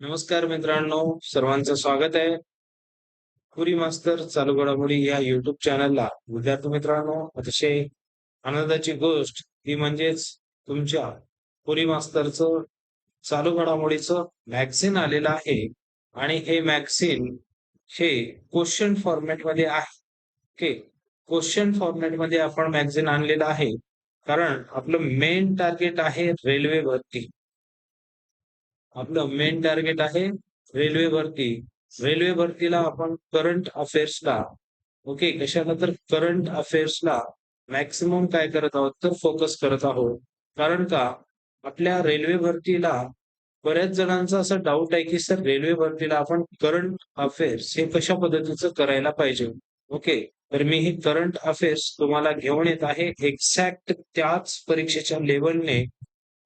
नमस्कार मित्रांनो सर्वांचं स्वागत आहे. पुरी मास्तर चालू घडामोडी या युट्यूब चॅनलला विद्यार्थी मित्रांनो अतिशय आनंदाची गोष्ट ती म्हणजेच तुमच्या पुरी मास्तरचं चालू घडामोडीचं मॅगझिन आलेलं आहे. आणि हे मॅगझिन हे क्वेश्चन फॉर्मॅटमध्ये आहे. ओके क्वेश्चन फॉर्मॅटमध्ये आपण मॅगझिन आणलेलं आहे. कारण आपलं मेन टार्गेट आहे रेल्वे भरती आपलं मेन टार्गेट आहे रेल्वे भरती रेल्वे भरतीला आपण करंट अफेअर्सला ओके कशाला तर करंट अफेअर्सला मॅक्सिमम काय करत आहोत? तर फोकस करत आहोत. कारण का? आपल्या रेल्वे भरतीला बऱ्याच जणांचा असं डाऊट आहे की सर रेल्वे भरतीला आपण करंट अफेअर्स हे कशा पद्धतीचं करायला पाहिजे? ओके तर मी ही करंट अफेअर्स तुम्हाला घेऊन येत आहे एक्झॅक्ट त्याच परीक्षेच्या लेवलने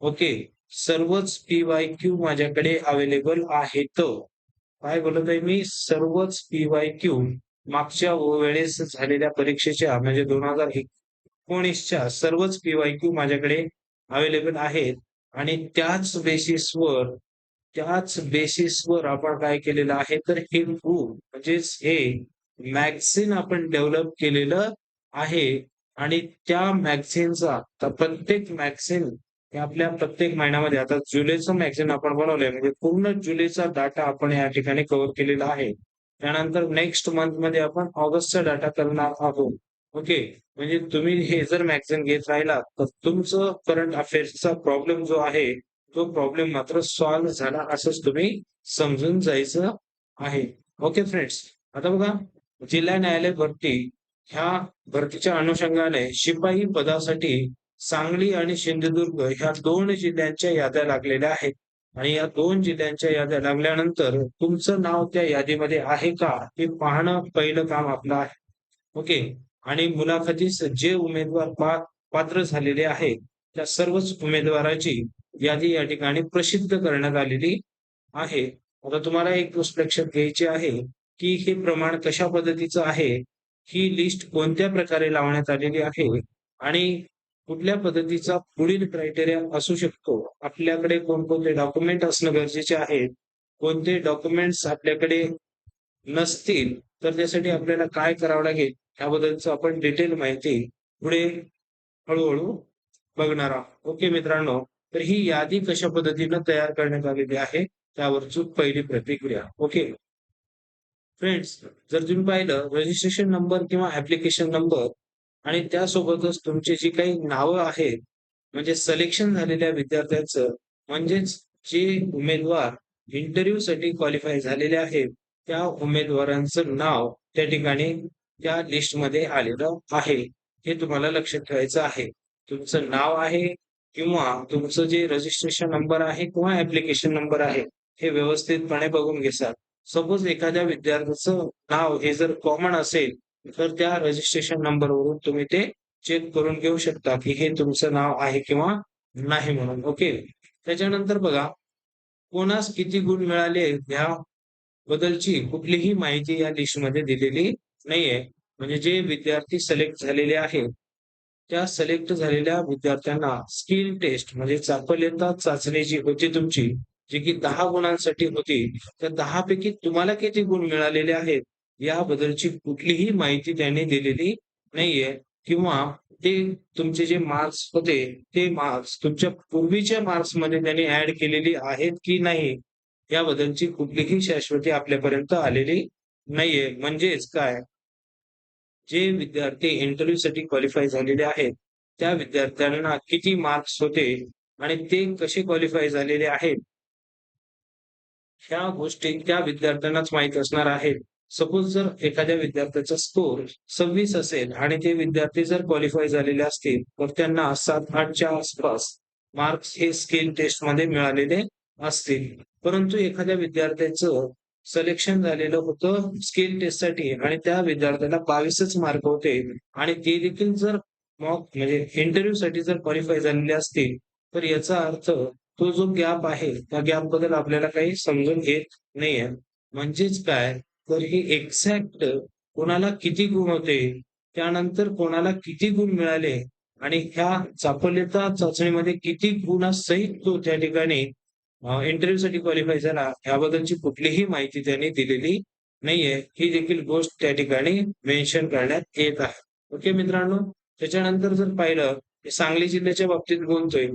ओके सर्वच पी वाय क्यू माझ्याकडे अवेलेबल आहेत. काय बोलत आहे मी? सर्वच पी वाय क्यू मागच्या वेळेस झालेल्या परीक्षेच्या म्हणजे दोन हजार एकोणीसच्या सर्वच पी वाय क्यू माझ्याकडे अवेलेबल आहेत. आणि त्याच बेसिसवर त्याच बेसिसवर आपण काय केलेलं आहे? तर हे ग्रुप म्हणजेच हे मॅगझिन आपण डेव्हलप केलेलं आहे. आणि त्या मॅगझिनचा प्रत्येक मॅगझिन हे आपल्या प्रत्येक महिन्यामध्ये आता जुलैचं मॅगझिन आपण बनवलंय म्हणजे पूर्ण जुलैचा डाटा आपण या ठिकाणी कव्हर केलेला आहे. त्यानंतर नेक्स्ट मंथमध्ये आपण ऑगस्टचा डाटा करणार आहोत. ओके म्हणजे तुम्ही हे जर मॅगझिन घेत राहिला तर तुमचं करंट अफेअर्सचा प्रॉब्लेम जो आहे तो प्रॉब्लेम मात्र सॉल्व्ह झाला असंच तुम्ही समजून जायचं आहे. ओके फ्रेंड्स आता बघा जिल्हा न्यायालय भरती ह्या भरतीच्या अनुषंगाने शिपाई पदासाठी सांगली आणि सिंधुदुर्ग ह्या दोन जिल्ह्यांच्या याद्या लागलेल्या आहेत. आणि या दोन जिल्ह्यांच्या याद्या लागल्यानंतर तुमचं नाव त्या यादीमध्ये आहे का? हे पाहणं पहिलं काम आपलं आहे. ओके? आणि मुलाखतीस जे उमेदवार पात्र झालेले आहेत त्या सर्वच उमेदवाराची यादी या ठिकाणी प्रसिद्ध करण्यात आलेली आहे. आता तुम्हाला एक गोष्ट लक्षात घ्यायची आहे की हे प्रमाण कशा पद्धतीचं आहे? ही लिस्ट कोणत्या प्रकारे लावण्यात आलेली आहे? आणि कुठल्या पद्धतीचा पुढील क्रायटेरिया असू शकतो? आपल्याकडे कोणकोणते डॉक्युमेंट असणं गरजेचे आहे? कोणते डॉक्युमेंट्स आपल्याकडे नसतील तर त्यासाठी आपल्याला काय करावं लागेल? याबद्दलच आपण डिटेल माहिती पुढे हळूहळू बघणार आहोत. ओके मित्रांनो तर ही यादी कशा पद्धतीनं तयार करण्यात आलेली आहे त्यावरची पहिली प्रतिक्रिया. ओके फ्रेंड्स जर तुम्ही पाहिलं रजिस्ट्रेशन नंबर किंवा ऍप्लिकेशन नंबर आणि त्यासोबतच तुमची जी काही नावं आहेत म्हणजे सलेक्शन झालेल्या विद्यार्थ्यांचं म्हणजेच जे उमेदवार इंटरव्ह्यू साठी क्वालिफाय झालेले आहेत त्या उमेदवारांचं नाव त्या ठिकाणी त्या लिस्टमध्ये आलेलं आहे. हे तुम्हाला लक्षात ठेवायचं आहे. तुमचं नाव आहे किंवा तुमचं जे रजिस्ट्रेशन नंबर आहे किंवा ऍप्लिकेशन नंबर आहे हे व्यवस्थितपणे बघून घेसाल. सपोज एखाद्या विद्यार्थ्याचं नाव हे जर कॉमन असेल तर त्या रजिस्ट्रेशन नंबरवरून तुम्ही ते चेक करून घेऊ शकता की हे तुमचं नाव आहे किंवा नाही म्हणून. ओके त्याच्यानंतर बघा कोणास किती गुण मिळाले ह्या बद्दलची कुठलीही माहिती या लिस्टमध्ये दिलेली नाहीये. म्हणजे जे विद्यार्थी सिलेक्ट झालेले आहेत त्या सिलेक्ट झालेल्या विद्यार्थ्यांना स्किल टेस्ट म्हणजे चापल्यता चाचणी जी होती तुमची जी की दहा गुणांसाठी होती त्या दहा पैकी तुम्हाला किती गुण मिळालेले आहेत? याबद्दलची कुठलीही माहिती त्यांनी दिलेली नाहीये. किंवा ते तुमचे जे मार्क्स होते ते मार्क्स तुमच्या पूर्वीच्या मार्क्समध्ये त्यांनी ऍड केलेली आहेत की नाही याबद्दलची कुठलीही शाश्वती आपल्यापर्यंत आलेली नाहीये. म्हणजेच काय? जे विद्यार्थी इंटरव्ह्यू साठी क्वालिफाय झालेले आहेत त्या विद्यार्थ्यांना किती मार्क्स होते आणि ते कसे क्वालिफाय झालेले आहेत ह्या गोष्टी त्या विद्यार्थ्यांनाच माहीत असणार आहेत. सपोज जर एखाद्या विद्यार्थ्याचा स्कोर सव्वीस असेल आणि ते विद्यार्थी जर क्वालिफाय झालेले असतील तर त्यांना सात आठच्या आसपास मार्क्स हे स्किल टेस्टमध्ये मिळालेले असतील. परंतु एखाद्या विद्यार्थ्याचं सिलेक्शन झालेलं होतं स्किल टेस्टसाठी आणि त्या विद्यार्थ्याला बावीसच मार्क होते आणि ते देखील जर मॉक म्हणजे इंटरव्ह्यू साठी जर क्वालिफाय झालेले असतील तर याचा अर्थ तो जो गॅप आहे त्या गॅपबद्दल आपल्याला काही समजून घेत नाहीये. म्हणजेच काय? तर हे एक्झॅक्ट कोणाला किती गुण होते त्यानंतर कोणाला किती गुण मिळाले आणि ह्या चापल्यता चाचणीमध्ये किती गुणासहित तो त्या ठिकाणी इंटरव्ह्यू साठी क्वालिफाय झाला याबद्दलची कुठलीही माहिती त्यांनी दिलेली नाहीये. ही देखील गोष्ट त्या ठिकाणी मेन्शन करण्यात येत आहे. ओके मित्रांनो त्याच्यानंतर जर पाहिलं सांगली जिल्ह्याच्या बाबतीत बोलतोय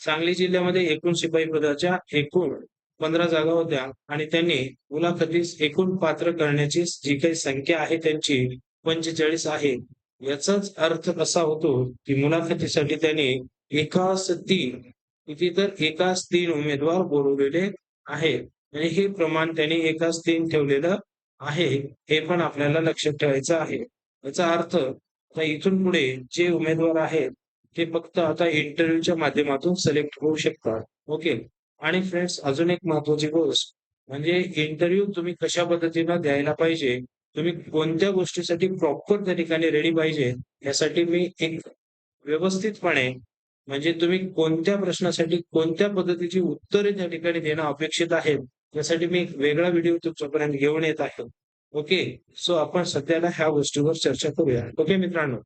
सांगली जिल्ह्यामध्ये एकूण शिपाई पदाच्या एकूण पंधरा जागा होत्या आणि त्यांनी मुलाखतीस एकूण पात्र करण्याची जी काही संख्या आहे त्यांची पंचेचाळीस आहे. याचाच अर्थ असा होतो की मुलाखतीसाठी त्यांनी एकास तीन किती तर एकाच तीन उमेदवार बोलवलेले आहेत. आणि हे प्रमाण त्यांनी एकाच तीन ठेवलेलं आहे हे पण आपल्याला लक्षात ठेवायचं आहे. याचा अर्थ आता इथून पुढे जे उमेदवार आहेत ते फक्त आता इंटरव्ह्यूच्या माध्यमातून सिलेक्ट होऊ शकतात. ओके? आणि फ्रेंड्स अजून एक महत्वाची गोष्ट म्हणजे इंटरव्ह्यू तुम्ही कशा पद्धतीनं द्यायला पाहिजे तुम्ही कोणत्या गोष्टीसाठी प्रॉपर त्या ठिकाणी रेडी पाहिजे यासाठी मी एक व्यवस्थितपणे म्हणजे तुम्ही कोणत्या प्रश्नासाठी कोणत्या पद्धतीची उत्तरे त्या ठिकाणी देणं अपेक्षित आहे यासाठी मी एक वेगळा व्हिडिओ तुमच्यापर्यंत घेऊन येत आहे. ओके सो आपण सध्याला ह्या गोष्टीवर चर्चा करूया. ओके मित्रांनो?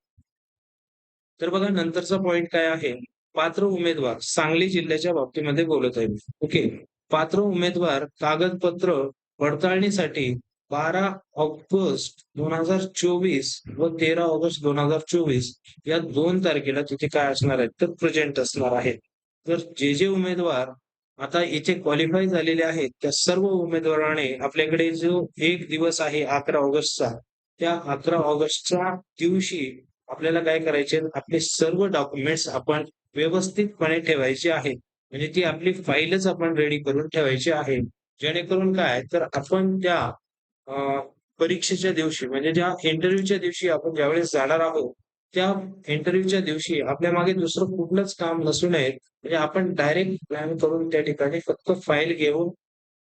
तर बघा नंतरचा पॉइंट काय आहे? पात्र उमेदवार सांगली जिल्ह्याच्या बाबतीमध्ये बोलत आहे. ओके. पात्र उमेदवार कागदपत्र पडताळणीसाठी बारा ऑगस्ट दोन हजार चोवीस व तेरा ऑगस्ट दोन हजार चोवीस या दोन तारखेला तिथे काय असणार आहेत तर प्रेझेंट असणार आहेत. तर जे जे उमेदवार आता इथे क्वालिफाय झालेले आहेत त्या सर्व उमेदवाराने आपल्याकडे जो एक दिवस आहे अकरा ऑगस्टचा त्या अकरा ऑगस्टच्या दिवशी आपल्याला काय करायचे आपले सर्व डॉक्युमेंट्स आपण व्यवस्थितपणे ठेवायची आहे. म्हणजे ती आपली फाईलच आपण रेडी करून ठेवायची आहे. जेणेकरून काय तर आपण त्या परीक्षेच्या दिवशी म्हणजे ज्या इंटरव्ह्यूच्या दिवशी आपण ज्यावेळेस जाणार आहोत त्या इंटरव्ह्यूच्या दिवशी आपल्या मागे दुसरं कुठलंच काम नसू नये. म्हणजे आपण डायरेक्ट प्लॅन करून त्या ठिकाणी फक्त फाईल घेऊन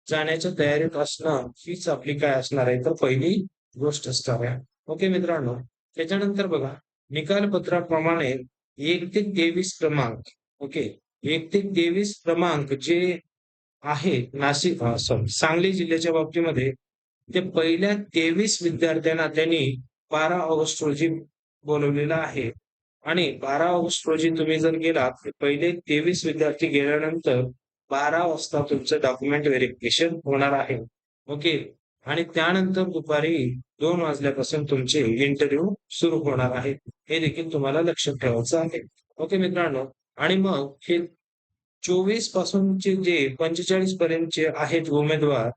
जाण्याच्या तयारीत असणं हीच आपली काय असणार आहे तर पहिली गोष्ट असणार आहे. ओके मित्रांनो त्याच्यानंतर बघा निकालपत्राप्रमाणे एक ते तेवीस क्रमांक. ओके? एक ते तेवीस क्रमांक जे आहे नाशिक सॉरी सांगली जिल्ह्याच्या बाबतीमध्ये ते पहिल्या तेवीस विद्यार्थ्यांना त्यांनी बारा ऑगस्ट रोजी बोलवलेला आहे. आणि बारा ऑगस्ट रोजी तुम्ही जर गेलात पहिले तेवीस विद्यार्थी गेल्यानंतर बारा वाजता तुमचं डॉक्युमेंट व्हेरिफिकेशन होणार आहे. ओके? आणि त्यानंतर दुपारी दोन वाजल्यापासून तुमचे इंटरव्ह्यू सुरू होणार आहेत. हे देखील तुम्हाला लक्षात ठेवायचं आहे. ओके मित्रांनो. आणि मग हे चोवीस पासूनचे जे पंचेचाळीस पर्यंतचे आहेत उमेदवार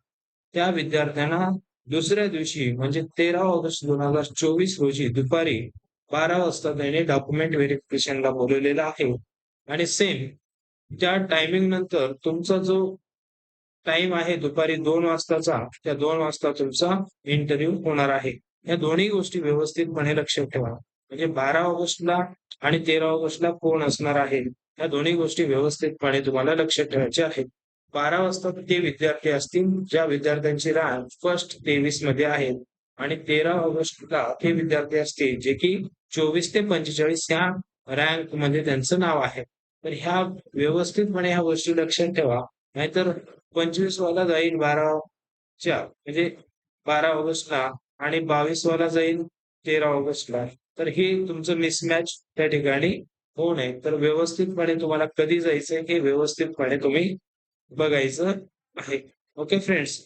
त्या विद्यार्थ्यांना दुसऱ्या दिवशी म्हणजे तेरा ऑगस्ट दोन हजार चोवीस रोजी दुपारी बारा वाजता त्याने डॉक्युमेंट व्हेरिफिकेशनला बोलवलेला आहे. आणि सेम त्या टायमिंग नंतर तुमचा जो टाइम आहे दुपारी दोन वाजताचा त्या दोन वाजता तुमचा इंटरव्ह्यू होणार आहे. या दोन्ही गोष्टी व्यवस्थितपणे लक्षात ठेवा. म्हणजे बारा ऑगस्टला आणि तेरा ऑगस्टला कोण असणार आहे? या दोन्ही गोष्टी व्यवस्थितपणे तुम्हाला लक्षात ठेवायच्या आहेत. बारा वाजता ते विद्यार्थी असतील ज्या विद्यार्थ्यांची रँक फर्स्ट तेवीसमध्ये आहेत आणि तेरा ऑगस्टला ते विद्यार्थी असतील जे की चोवीस ते पंचेचाळीस ह्या रँकमध्ये त्यांचं नाव आहे. तर ह्या व्यवस्थितपणे ह्या गोष्टी लक्षात ठेवा. नाहीतर पंचवीस वाला जाईल बाराच्या म्हणजे बारा ऑगस्टला आणि बावीस वाला जाईल तेरा ऑगस्टला. तर हे तुमचं मिसमॅच त्या ठिकाणी होऊ नये. तर व्यवस्थितपणे तुम्हाला कधी जायचंय हे व्यवस्थितपणे तुम्ही बघायचं आहे. ओके फ्रेंड्स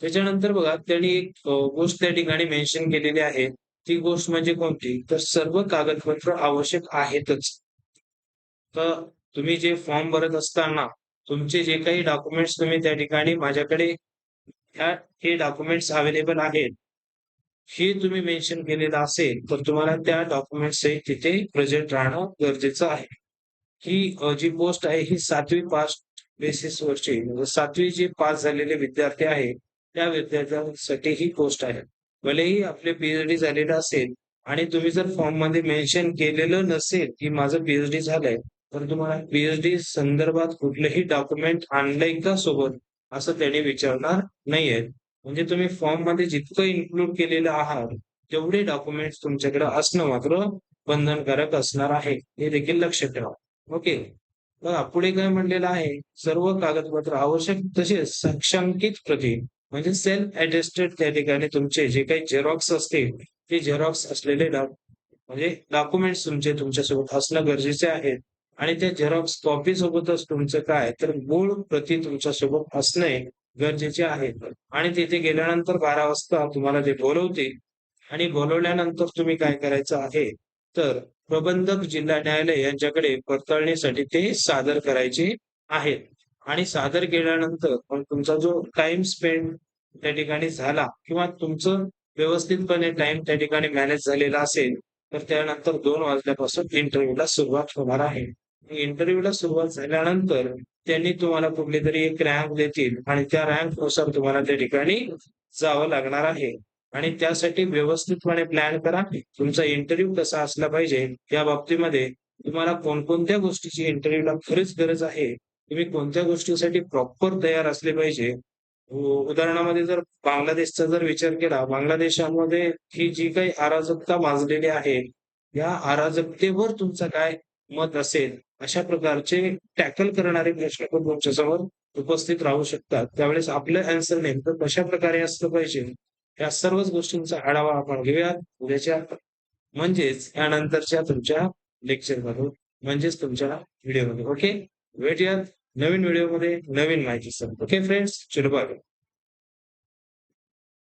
त्याच्यानंतर बघा त्यांनी एक गोष्ट त्या ठिकाणी मेन्शन केलेली आहे. ती गोष्ट म्हणजे कोणती? तर सर्व कागदपत्र आवश्यक आहेतच. तर तुम्ही जे फॉर्म भरत असताना तुमचे जे काही डॉक्युमेंट्स तुम्ही त्या ठिकाणी माझ्याकडे ह्या हे डॉक्युमेंट्स अवेलेबल आहेत. हे तुम्ही मेन्शन केलेलं असेल तर तुम्हाला त्या डॉक्युमेंट्स तिथे प्रेझेंट राहणं गरजेचं आहे. ही जी पोस्ट आहे ही सातवी पास बेसिसवरचे म्हणजे सातवी जे पास झालेले विद्यार्थी आहेत त्या विद्यार्थ्यांसाठी ही पोस्ट आहे. भलेही आपले पीएचडी झालेलं असेल आणि तुम्ही जर फॉर्ममध्ये मेन्शन केलेलं नसेल की माझं पीएचडी झालंय तर तुम्हाला पीएचडी संदर्भात कुठलंही डॉक्युमेंट आणलंय का सोबत असं त्याने विचारणार नाहीये म्हणजे तुम्ही फॉर्ममध्ये जितकं इन्क्लूड केलेलं आहात तेवढे डॉक्युमेंट्स तुमच्याकडे असणं मात्र बंधनकारक असणार आहे. हे देखील लक्षात ठेवा. ओके बघा पुढे काय म्हणलेलं आहे? सर्व कागदपत्र आवश्यक तसेच सक्षांकित प्रती म्हणजे सेल्फ ऍडजस्टेड त्या ठिकाणी तुमचे जे काही झेरॉक्स असतील ते झेरॉक्स असलेले म्हणजे डॉक्युमेंट्स तुमचे तुमच्यासोबत असणं गरजेचे आहेत आणि त्या झेरॉक्स कॉपी सोबतच तुमचं काय? तर मूळ प्रती तुमच्यासोबत असणे गरजेचे आहे आणि तिथे गेल्यानंतर बारा वाजता तुम्हाला ते बोलवतील. आणि बोलवल्यानंतर तुम्ही काय करायचं आहे? तर प्रबंधक जिल्हा न्यायालय यांच्याकडे पडताळणीसाठी ते सादर करायचे आहेत. आणि सादर केल्यानंतर मग तुमचा जो टाइम स्पेंड त्या ठिकाणी झाला किंवा तुमचं व्यवस्थितपणे टाइम त्या ठिकाणी मॅनेज झालेला असेल तर त्यानंतर दोन वाजल्यापासून इंटरव्ह्यूला सुरुवात होणार आहे. इंटरव्ह्यूला सुरुवात झाल्यानंतर त्यांनी तुम्हाला कुठली तरी एक रँक देतील आणि त्या रँकनुसार तुम्हाला त्या ठिकाणी जावं लागणार आहे. आणि त्यासाठी व्यवस्थितपणे प्लॅन करा. तुमचा इंटरव्ह्यू कसा असला पाहिजे या बाबतीमध्ये तुम्हाला कोणकोणत्या गोष्टीची इंटरव्ह्यूला खरीच गरज आहे तुम्ही कोणत्या गोष्टीसाठी प्रॉपर तयार असले पाहिजे? उदाहरणामध्ये जर बांगलादेशचा जर विचार केला बांगलादेशामध्ये ही जी काही अराजकता माजलेली आहे या अराजकतेवर तुमचा काय मत असेल अशा प्रकारचे टॅकल करणारे प्रश्न पण तुमच्यासमोर उपस्थित राहू शकतात. त्यावेळेस आपलं अँसर नेमकं कशा प्रकारे असलं पाहिजे या सर्वच गोष्टींचा आढावा आपण घेऊयात. उद्याच्या म्हणजेच यानंतरच्या तुमच्या लेक्चर म्हणजेच तुमच्या व्हिडिओमध्ये ओके भेटूयात नवीन व्हिडिओमध्ये नवीन माहिती ओके फ्रेंड्स चलो बाय.